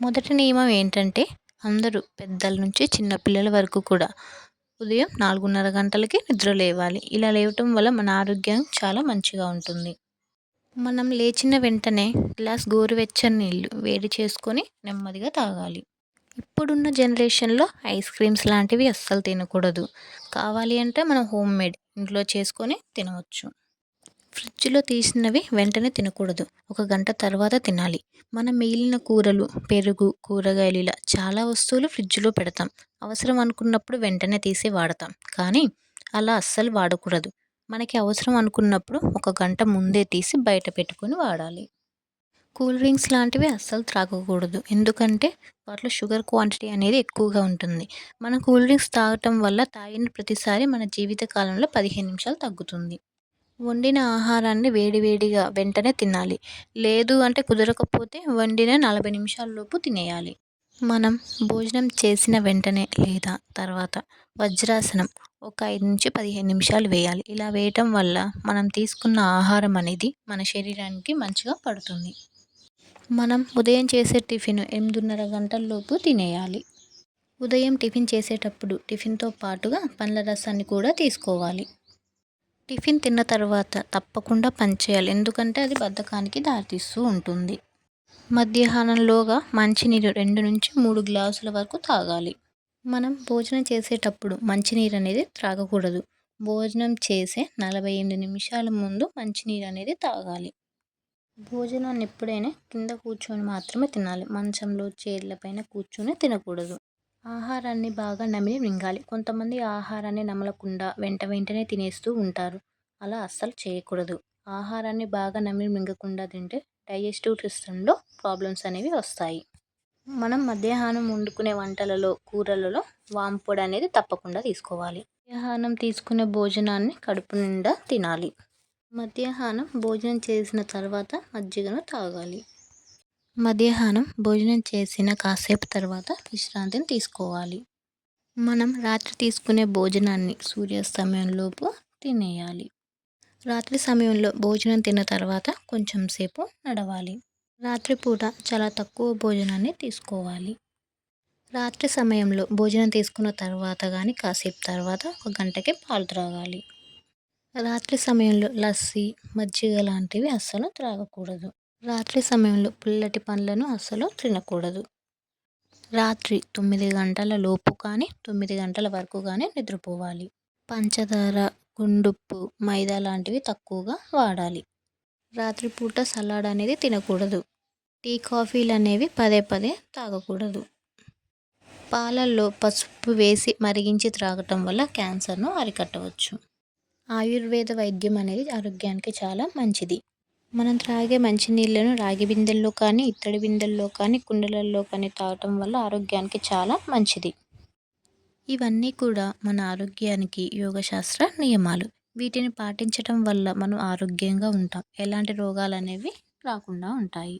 మొదటి నియమం ఏంటంటే అందరూ పెద్దల నుంచి చిన్నపిల్లల వరకు కూడా ఉదయం నాలుగున్నర గంటలకి నిద్ర లేవాలి. ఇలా లేవటం వల్ల మన ఆరోగ్యం చాలా మంచిగా ఉంటుంది. మనం లేచిన వెంటనే గ్లాస్ గోరువెచ్చని నీళ్ళు వేడి చేసుకొని నెమ్మదిగా తాగాలి. ఇప్పుడున్న జనరేషన్లో ఐస్ క్రీమ్స్ లాంటివి అస్సలు తినకూడదు. కావాలి అంటే మనం హోమ్ మేడ్ ఇంట్లో చేసుకొని తినవచ్చు. ఫ్రిడ్జ్లో తీసినవి వెంటనే తినకూడదు. ఒక గంట తర్వాత తినాలి. మనం మిగిలిన కూరలు పెరుగు కూరగాయలు ఇలా చాలా వస్తువులు ఫ్రిడ్జ్లో పెడతాం. అవసరం అనుకున్నప్పుడు వెంటనే తీసి వాడతాం. కానీ అలా అస్సలు వాడకూడదు. మనకి అవసరం అనుకున్నప్పుడు ఒక గంట ముందే తీసి బయట పెట్టుకొని వాడాలి. కూల్ డ్రింక్స్ లాంటివి అస్సలు త్రాగకూడదు. ఎందుకంటే వాటిలో షుగర్ క్వాంటిటీ అనేది ఎక్కువగా ఉంటుంది. మనం కూల్ డ్రింక్స్ తాగటం వల్ల తాగిన ప్రతిసారి మన జీవిత కాలంలో పదిహేను నిమిషాలు తగ్గుతుంది. వండిన ఆహారాన్ని వేడివేడిగా వెంటనే తినాలి. లేదు అంటే కుదరకపోతే వండిన నలభై నిమిషాల్లోపు తినేయాలి. మనం భోజనం చేసిన వెంటనే లేదా తర్వాత వజ్రాసనం ఒక ఐదు నుంచి పదిహేను నిమిషాలు వేయాలి. ఇలా వేయటం వల్ల మనం తీసుకున్న ఆహారం అనేది మన శరీరానికి మంచిగా పడుతుంది. మనం ఉదయం చేసే టిఫిన్ ఎనిమిదిన్నర గంటల్లోపు తినేయాలి. ఉదయం టిఫిన్ చేసేటప్పుడు టిఫిన్తో పాటుగా పండ్ల రసాన్ని కూడా తీసుకోవాలి. టిఫిన్ తిన్న తర్వాత తప్పకుండా పనిచేయాలి ఎందుకంటే అది బద్ధకానికి దారితీస్తూ ఉంటుంది. మధ్యాహ్నంలోగా మంచినీరు రెండు నుంచి మూడు గ్లాసుల వరకు తాగాలి. మనం భోజనం చేసేటప్పుడు మంచినీరు అనేది త్రాగకూడదు. భోజనం చేసే నలభై ఎనిమిది నిమిషాల ముందు మంచినీరు అనేది తాగాలి. భోజనాన్ని ఎప్పుడైనా కింద కూర్చొని మాత్రమే తినాలి. మంచంలో చైర్లపైన కూర్చొని తినకూడదు. ఆహారాన్ని బాగా నమిలి మింగాలి. కొంతమంది ఆహారాన్ని నమలకుండా వెంట వెంటనే తినేస్తూ ఉంటారు. అలా అస్సలు చేయకూడదు. ఆహారాన్ని బాగా నమిలి మింగకుండా తింటే డైజెస్టివ్ సిస్టంలో ప్రాబ్లమ్స్ అనేవి వస్తాయి. మనం మధ్యాహ్నం వండుకునే వంటలలో కూరలలో వాంపొడి అనేది తప్పకుండా తీసుకోవాలి. మధ్యాహ్నం తీసుకునే భోజనాన్ని కడుపు నిండా తినాలి. మధ్యాహ్నం భోజనం చేసిన తర్వాత మజ్జిగను తాగాలి. మధ్యాహ్నం భోజనం చేసిన కాసేపు తర్వాత విశ్రాంతిని తీసుకోవాలి. మనం రాత్రి తీసుకునే భోజనాన్ని సూర్యాస్తమయంలోపు తినేయాలి. రాత్రి సమయంలో భోజనం తిన్న తర్వాత కొంచెం సేపు నడవాలి. రాత్రిపూట చాలా తక్కువ భోజనాన్ని తీసుకోవాలి. రాత్రి సమయంలో భోజనం తీసుకున్న తర్వాత కానీ కాసేపు తర్వాత ఒక గంటకి పాలు త్రాగాలి. రాత్రి సమయంలో లస్సీ మజ్జిగ లాంటివి అస్సలు త్రాగకూడదు. రాత్రి సమయంలో పుల్లటి పండ్లను అస్సలు తినకూడదు. రాత్రి తొమ్మిది గంటల లోపు కానీ తొమ్మిది గంటల వరకు కానీ నిద్రపోవాలి. పంచదార గుండుప్పు మైదా లాంటివి తక్కువగా వాడాలి. రాత్రిపూట సలాడ్ అనేది తినకూడదు. టీ కాఫీలు అనేవి పదే పదే తాగకూడదు. పాలల్లో పసుపు వేసి మరిగించి త్రాగటం వల్ల క్యాన్సర్ను అరికట్టవచ్చు. ఆయుర్వేద వైద్యం అనేది ఆరోగ్యానికి చాలా మంచిది. మనం త్రాగే మంచినీళ్ళను రాగి బిందెల్లో కానీ ఇత్తడి బిందెల్లో కానీ కుండలల్లో కానీ తాగటం వల్ల ఆరోగ్యానికి చాలా మంచిది. ఇవన్నీ కూడా మన ఆరోగ్యానికి యోగశాస్త్ర నియమాలు. వీటిని పాటించటం వల్ల మనం ఆరోగ్యంగా ఉంటాం. ఎలాంటి రోగాలు అనేవి రాకుండా ఉంటాయి.